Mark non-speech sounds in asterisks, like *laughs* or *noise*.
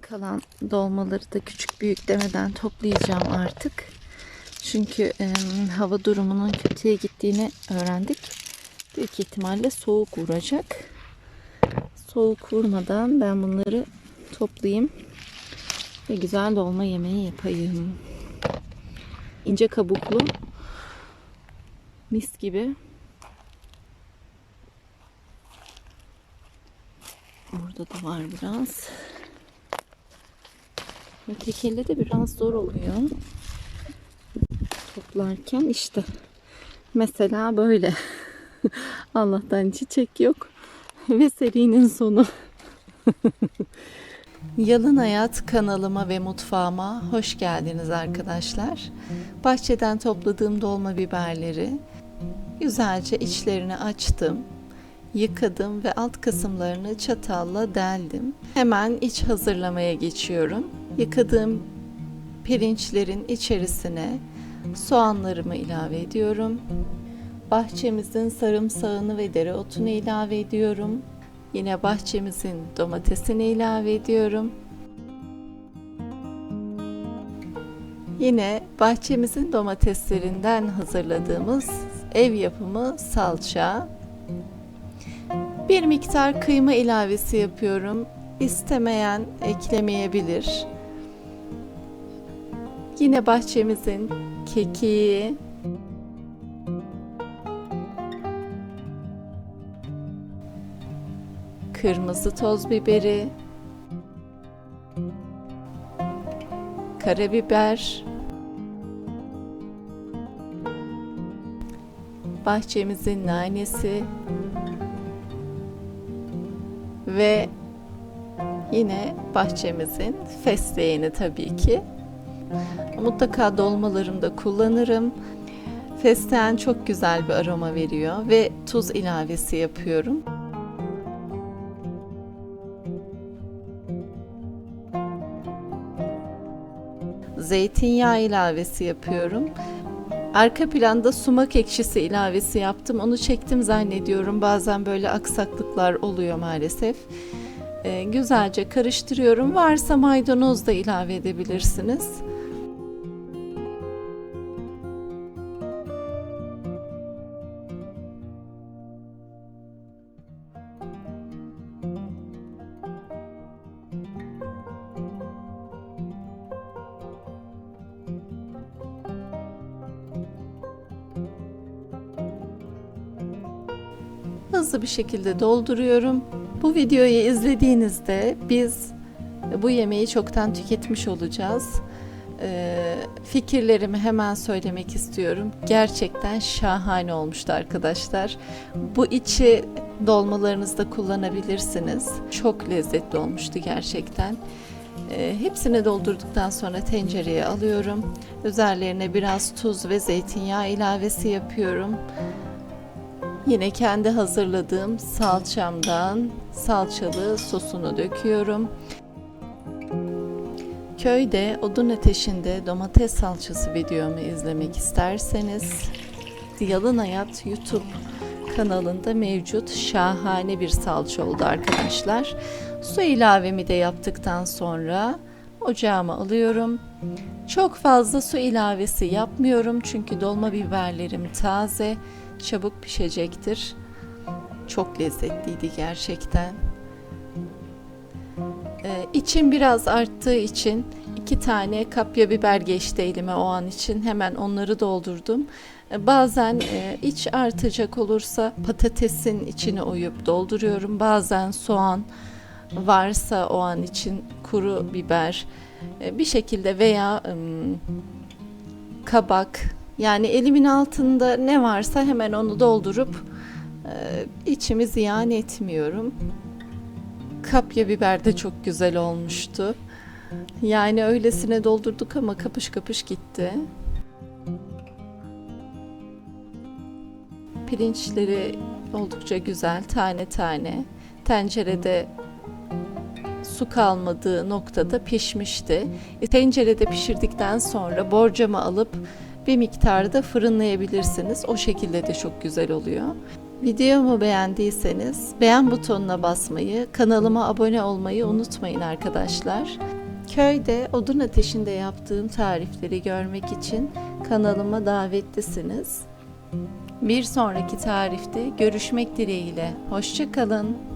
Kalan dolmaları da küçük büyük demeden toplayacağım artık. Çünkü e, hava durumunun kötüye gittiğini öğrendik. Büyük ihtimalle soğuk vuracak. Soğuk vurmadan ben bunları toplayayım ve güzel dolma yemeği yapayım. İnce kabuklu mis gibi. Burada da var biraz. Öteki de biraz zor oluyor. Toplarken işte. Mesela böyle. *laughs* Allah'tan çiçek yok. *laughs* Ve serinin sonu. *laughs* Yalın Hayat kanalıma ve mutfağıma hoş geldiniz arkadaşlar. Bahçeden topladığım dolma biberleri güzelce içlerini açtım. Yıkadım ve alt kısımlarını çatalla deldim. Hemen iç hazırlamaya geçiyorum. Yıkadığım pirinçlerin içerisine soğanlarımı ilave ediyorum. Bahçemizin sarımsağını ve dereotunu ilave ediyorum. Yine bahçemizin domatesini ilave ediyorum. Yine bahçemizin domateslerinden hazırladığımız ev yapımı salça. Bir miktar kıyma ilavesi yapıyorum. İstemeyen eklemeyebilir. Yine bahçemizin kekiği, kırmızı toz biberi, karabiber, bahçemizin nanesi. Ve yine bahçemizin fesleğeni tabii ki. Mutlaka dolmalarımda kullanırım. Fesleğen çok güzel bir aroma veriyor ve tuz ilavesi yapıyorum. Zeytinyağı ilavesi yapıyorum. Arka planda sumak ekşisi ilavesi yaptım. Onu çektim zannediyorum. Bazen böyle aksaklıklar oluyor maalesef. Ee, güzelce karıştırıyorum. Varsa maydanoz da ilave edebilirsiniz. Hızlı bir şekilde dolduruyorum. Bu videoyu izlediğinizde biz bu yemeği çoktan tüketmiş olacağız. Ee, fikirlerimi hemen söylemek istiyorum. Gerçekten şahane olmuştu arkadaşlar. Bu içi dolmalarınızda kullanabilirsiniz. Çok lezzetli olmuştu gerçekten. Ee, hepsini doldurduktan sonra tencereye alıyorum. Üzerlerine biraz tuz ve zeytinyağı ilavesi yapıyorum. Yine kendi hazırladığım salçamdan salçalı sosunu döküyorum. Köyde odun ateşinde domates salçası videomu izlemek isterseniz Yalın Hayat YouTube kanalında mevcut şahane bir salça oldu arkadaşlar. Su ilavemi de yaptıktan sonra ocağıma alıyorum. Çok fazla su ilavesi yapmıyorum çünkü dolma biberlerim taze çabuk pişecektir. Çok lezzetliydi gerçekten. Ee, içim biraz arttığı için iki tane kapya biber geçti elime o an için. Hemen onları doldurdum. Ee, bazen e, iç artacak olursa patatesin içine oyup dolduruyorum. Bazen soğan varsa o an için kuru biber e, bir şekilde veya e, kabak yani elimin altında ne varsa hemen onu doldurup e, içimi ziyan etmiyorum. Kapya biber de çok güzel olmuştu. Yani öylesine doldurduk ama kapış kapış gitti. Pirinçleri oldukça güzel tane tane. Tencerede su kalmadığı noktada pişmişti. E, tencerede pişirdikten sonra borcama alıp bir miktarda fırınlayabilirsiniz. O şekilde de çok güzel oluyor. Videomu beğendiyseniz beğen butonuna basmayı, kanalıma abone olmayı unutmayın arkadaşlar. Köyde odun ateşinde yaptığım tarifleri görmek için kanalıma davetlisiniz. Bir sonraki tarifte görüşmek dileğiyle. Hoşçakalın.